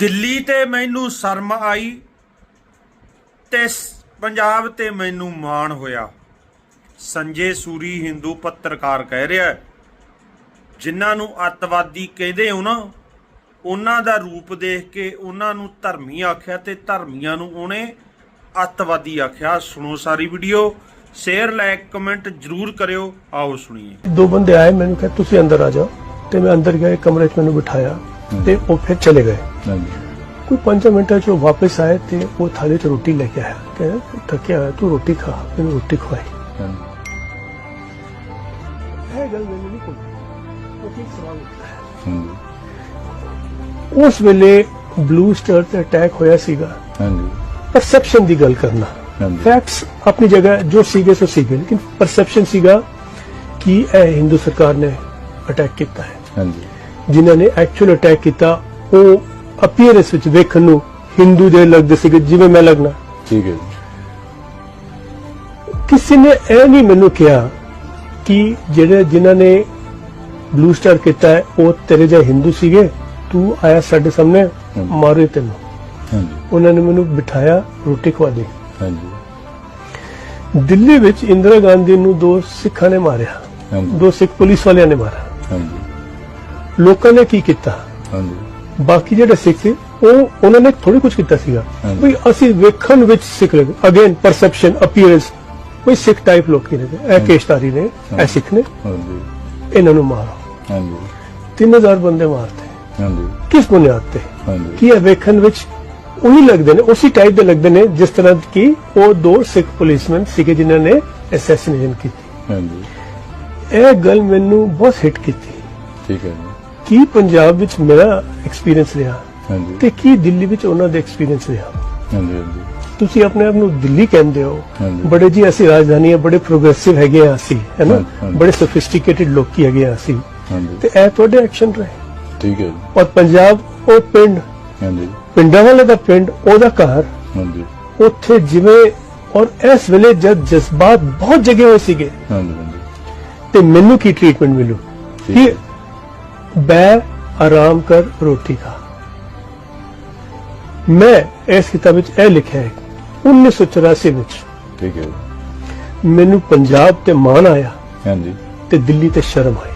ਦਿੱਲੀ ਤੇ ਮੈਨੂੰ ਸ਼ਰਮ ਆਈ ਤੇ ਪੰਜਾਬ ਤੇ ਮੈਨੂੰ ਮਾਣ ਹੋਇਆ। ਸੰਜੇ ਸੂਰੀ ਹਿੰਦੂ ਪੱਤਰਕਾਰ ਕਹਿ ਰਿਹਾ ਹੈ, ਜਿਨ੍ਹਾਂ ਨੂੰ ਅੱਤਵਾਦੀ ਕਹਿੰਦੇ ਹੋ ਨਾ ਉਹਨਾਂ ਦਾ ਰੂਪ ਦੇਖ ਕੇ ਉਹਨਾਂ ਨੂੰ ਧਰਮੀ ਆਖਿਆ ਤੇ ਧਰਮੀਆਂ ਨੂੰ ਉਹਨੇ ਅੱਤਵਾਦੀ ਆਖਿਆ। ਸੁਣੋ ਸਾਰੀ ਵੀਡੀਓ ਸ਼ੇਅਰ ਲਾਈਕ ਕਮੈਂਟ ਜਰੂਰ ਕਰਿਓ ਆਓ ਸੁਣੀਏ। ਦੋ ਬੰਦੇ ਆਏ ਮੈਨੂੰ ਕਿਹਾ ਤੁਸੀਂ ਅੰਦਰ ਆ ਜਾਓ। ਤੇ ਮੈਂ ਅੰਦਰ ਗਿਆ ਕਮਰੇ 'ਚ ਮੈਨੂੰ ਬਿਠਾਇਆ ਤੇ ਉਹ ਫਿਰ ਚਲੇ ਗਏ। ਕੋਈ 5 ਮਿੰਟਾਂ 'ਚ ਉਹ ਵਾਪਸ ਆਏ ਤੇ ਉਹ ਥਾਲੀ 'ਚ ਰੋਟੀ ਲੈ ਕੇ ਆਇਆ। ਕਹਿੰਦਾ ਥੱਕਿਆ ਹੋਇਆ ਤੂੰ ਰੋਟੀ ਖਾ ਮੈਨੂੰ ਰੋਟੀ ਖਵਾਈ। ਇਹ ਗੱਲ ਮੈਨੂੰ ਨਹੀਂ ਕੋਈ ਉਹ ਕੀ ਸਵਾਲ ਉੱਠਦਾ ਉਸ ਵੇਲੇ ਬਲੂ ਸਟਾਰ ਤੇ ਅਟੈਕ ਹੋਇਆ ਸੀਗਾ। ਹਾਂਜੀ। ਪਰਸੈਪਸ਼ਨ ਦੀ ਗੱਲ ਕਰਨਾ। ਫੈਕਟਸ ਆਪਣੀ ਜਗ੍ਹਾ ਜੋ ਸੀਗੇ ਸੋ ਸੀਗੇ ਲੇਕਿਨ ਪਰਸੈਪਸ਼ਨ ਸੀਗਾ ਕਿ ਇਹ ਹਿੰਦੂ ਸਰਕਾਰ ਨੇ ਅਟੈਕ ਕੀਤਾ ਹੈ। ਹਾਂਜੀ। ਜਿਨ੍ਹਾਂ ਨੇ ਐਕਚੁਅਲ ਅਟੈਕ ਕੀਤਾ ਉਹ ਅਪੀਅਰੈਂਸ ਵਿੱਚ ਵੇਖਣ ਨੂੰ ਹਿੰਦੂ ਦੇ ਲੱਗਦੇ ਸੀਗੇ ਜਿਵੇਂ ਮੈਂ ਲੱਗਣਾ। ਠੀਕ ਹੈ ਜੀ। ਕਿਸੇ ਨੇ ਇਹ ਨਹੀਂ ਮੈਨੂੰ ਕਿਹਾ ਕਿ ਜਿਹੜੇ ਜਿਨ੍ਹਾਂ ਨੇ ਬਲੂ ਸਟਾਰ ਕੀਤਾ ਹੈ ਉਹ ਤੇਰੇ ਜਿਹੇ ਹਿੰਦੂ ਸੀਗੇ ਤੂੰ ਆਇਆ ਸਾਡੇ ਸਾਹਮਣੇ ਹਮ। ਮਾਰੇ ਤੈਨੂੰ। ਹਾਂਜੀ। ਉਹਨਾਂ ਨੇ ਮੈਨੂੰ ਬਿਠਾਇਆ ਰੋਟੀ ਖਵਾ ਦੇ। ਹਾਂਜੀ। ਦਿੱਲੀ ਵਿੱਚ ਇੰਦਰਾ ਗਾਂਧੀ ਨੂੰ ਦੋ ਸਿੱਖਾਂ ਨੇ ਮਾਰਿਆ। ਹਾਂਜੀ। ਦੋ ਸਿੱਖ ਪੁਲਿਸ ਵਾਲਿਆਂ ਨੇ ਮਾਰਿਆ। ਹਾਂਜੀ। ਲੋਕਾਂ ਨੇ ਕੀ ਕੀਤਾ? ਹਾਂਜੀ। ਬਾਕੀ ਜਿਹੜੇ ਸਿੱਖ ਸੀ ਉਹ ਉਹਨਾਂ ਨੇ ਥੋੜੀ ਕੁਝ ਕੀਤਾ ਸੀਗਾ। ਵੀ ਅਸੀਂ ਵੇਖਣ ਵਿੱਚ ਸਿੱਖ ਲੱਗੇ ਅਗੇਨ ਪਰਸੈਪਸ਼ਨ ਅਪੀਅਰੈਂਸ ਕੋਈ ਸਿੱਖ ਟਾਈਪ ਲੋਕੀ ਨੇ ਇਹ ਕੇਸ਼ਤਾਰੀ ਨੇ ਇਹ ਸਿੱਖ ਨੇ। ਹਾਂਜੀ। ਇਹਨਾਂ ਨੂੰ ਮਾਰੋ। ਹਾਂਜੀ। 3000 ਬੰਦੇ ਮਾਰਤੇ। ਹਾਂਜੀ। ਕਿਸ ਬੁਨਿਆਦ ਤੇ? ਹਾਂਜੀ। ਕੀ ਇਹ ਵੇਖਣ ਵਿੱਚ ਉਹੀ ਲੱਗਦੇ ਨੇ ਉਸੇ ਟਾਈਪ ਦੇ ਲੱਗਦੇ ਨੇ ਜਿਸ ਤਰ੍ਹਾਂ ਕਿ ਉਹ ਦੋ ਸਿੱਖ ਪੁਲਿਸਮੈਨ ਸੀਗੇ ਜਿਨ੍ਹਾਂ ਨੇ ਅਸੈਸੀਨੇਸ਼ਨ ਕੀਤੀ। ਹਾਂਜੀ। ਇਹ ਗੱਲ ਮੈਨੂੰ ਬਹੁਤ ਹਿੱਟ ਕੀਤੀ। ਠੀਕ ਹੈ ਜੀ। ਕੀ ਪੰਜਾਬ ਵਿੱਚ ਮੇਰਾ ਐਕਸਪੀਰੀਅੰਸ ਰਿਹਾ? ਹਾਂਜੀ। ਤੇ ਕੀ ਦਿੱਲੀ ਵਿੱਚ ਉਹਨਾਂ ਦਾ ਐਕਸਪੀਰੀਅੰਸ ਰਿਹਾ? ਹਾਂਜੀ ਹਾਂਜੀ। ਤੁਸੀਂ ਆਪਣੇ ਆਪ ਨੂੰ ਦਿੱਲੀ ਕਹਿੰਦੇ ਹੋ। ਬੜੇ ਜੀ ਅਸੀਂ ਰਾਜਧਾਨੀ ਹੈ ਬੜੇ ਪ੍ਰੋਗਰੈਸਿਵ ਹੈਗੇ ਆ ਅਸੀਂ ਹੈ ਨਾ? ਹਾਂਜੀ, ਹਾਂਜੀ। ਬੜੇ ਸੋਫਿਸਟੀਕੇਟਿਡ ਲੋਕੀ ਹੈਗੇ ਆ ਅਸੀਂ। ਹਾਂਜੀ। ਤੇ ਇਹ ਤੁਹਾਡੇ ਐਕਸ਼ਨ ਰਹੇ? ਠੀਕ ਹੈ ਔਰ ਪੰਜਾਬ ਉਹ ਪਿੰਡ ਹਾਂਜੀ। ਪਿੰਡਾਂ ਵਾਲੇ ਦਾ ਪਿੰਡ ਉਹਦਾ ਘਰ ਹਾਂਜੀ। ਉੱਥੇ ਜਿਵੇਂ ਔਰ ਇਸ ਵੇਲੇ ਜਦ ਜਜ਼ਬਾਤ ਬਹੁਤ ਜਗੇ ਹੋਏ ਸੀਗੇ। ਹਾਂਜੀ ਹਾਂਜੀ। ਤੇ ਮੈਨੂੰ ਕੀ ਟ੍ਰੀਟਮੈਂਟ ਮਿਲੂ? ਕਿ ਬੈ ਆਰਾਮ ਕਰ ਰੋਟੀ ਖਾ ਮੈਂ ਇਸ ਕਿਤਾਬ ਵਿੱਚ ਇਹ ਲਿਖਿਆ ਹੈ 1984 ਵਿੱਚ ਠੀਕ ਹੈ ਮੈਨੂੰ ਪੰਜਾਬ ਤੇ ਮਾਣ ਆਇਆ ਹਾਂਜੀ ਤੇ ਦਿੱਲੀ ਤੇ ਸ਼ਰਮ ਆਈ